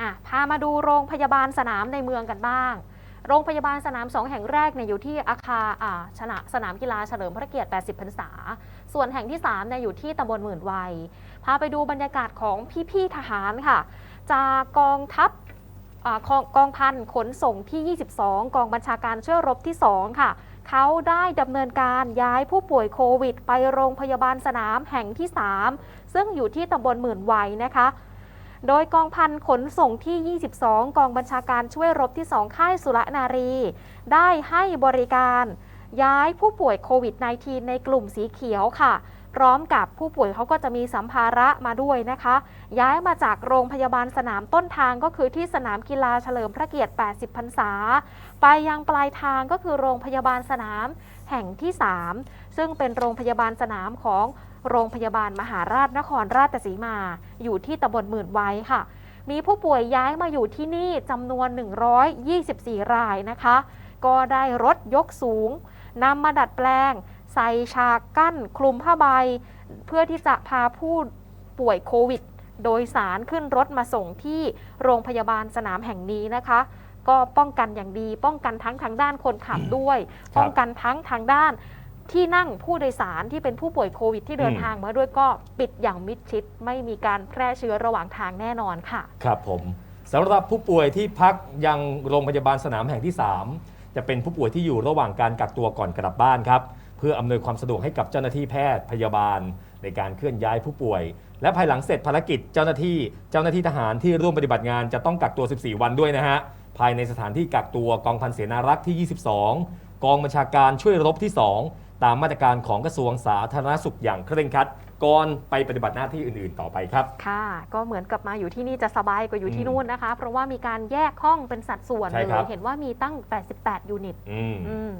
อะพามาดูโรงพยาบาลสนามในเมืองกันบ้าง โรงพยาบาลสนาม2แห่งแรกเนี่ยอยู่ที่อาคารอ่าชนะสนามกีฬาเฉลิมพระเกียรติ 80 พรรษา ส่วนแห่งที่3เนี่ยอยู่ที่ตำบลหมื่นวัย พาไปดูบรรยากาศของพี่ๆทหารค่ะ จากกองทัพอกองกองพันขนส่งที่ 22 กองบัญชาการช่วยรบที่ 2 ค่ะ เขาได้ดำเนินการย้ายผู้ป่วยโควิด ไปโรงพยาบาลสนามแห่งที่ 3 ซึ่งอยู่ที่ตำบลหมื่นวัยนะคะ โดยกองพันขนส่งที่ 22 กองบัญชาการช่วยรบที่ 2 ค่ายสุรนารี ได้ให้บริการ ย้ายผู้ป่วยโควิด -19 ในกลุ่มสีเขียวค่ะ พร้อมกับผู้ป่วยเขาก็จะมีสัมภาระมาด้วยนะคะ ย้ายมาจากโรงพยาบาลสนามต้นทางก็คือที่สนามกีฬาเฉลิมพระเกียรติ 80 พรรษา ไปยังปลายทางก็คือโรงพยาบาลสนามแห่งที่ 3 ซึ่งเป็นโรงพยาบาลสนามของ โรงพยาบาลมหาราชนครราชสีมา อยู่ที่ตำบลหมื่นไว้ค่ะ มีผู้ป่วยย้ายมาอยู่ที่นี่จำนวน 124 รายนะคะ ก็ได้รถยกสูงนำมาดัดแปลง ใส่ฉากกั้น คลุมผ้าใบ เพื่อที่จะพาผู้ป่วยโควิด โดยสารขึ้นรถมาส่งที่โรงพยาบาลสนามแห่งนี้นะคะก็ป้องกันอย่างดี ป้องกันทั้งทางด้านคนขับด้วยครับป้องกันทั้งทางด้าน ที่นั่งผู้โดยสารที่เป็นผู้ป่วยโควิดที่เดินอืมทางมาด้วยก็ปิดอย่างมิดชิด ไม่มีการแพร่เชื้อระหว่างทางแน่นอนค่ะ ครับผมสำหรับผู้ป่วยที่พักยังโรงพยาบาลสนามแห่งที่ 3 จะเป็นผู้ป่วยที่อยู่ระหว่างการกักตัวก่อนกลับบ้านครับ เพื่ออำนวยความสะดวกให้กับเจ้าหน้าที่แพทย์พยาบาล ในการเคลื่อนย้ายผู้ป่วย และภายหลังเสร็จภารกิจเจ้าหน้าที่เจ้าหน้าที่ทหารที่ร่วมปฏิบัติงานจะต้องกักตัว 14 วันด้วยนะฮะภายในสถานที่กักตัวกองพันเสนารักษ์ที่ 22 กองบัญชาการช่วยรบที่ 2 ตามมาตรการของกระทรวงสาธารณสุขอย่างเคร่งครัดก่อนไปปฏิบัติหน้าที่อื่นๆต่อไปครับ ค่ะ ก็เหมือนกับมาอยู่ที่นี่จะสบายกว่าอยู่ที่อืมนู่นนะคะ เพราะว่ามีการแยกห้องเป็นสัดส่วนใช่เลครับยเห็นว่ามีตั้ง 88 ยูนิตอืมอืม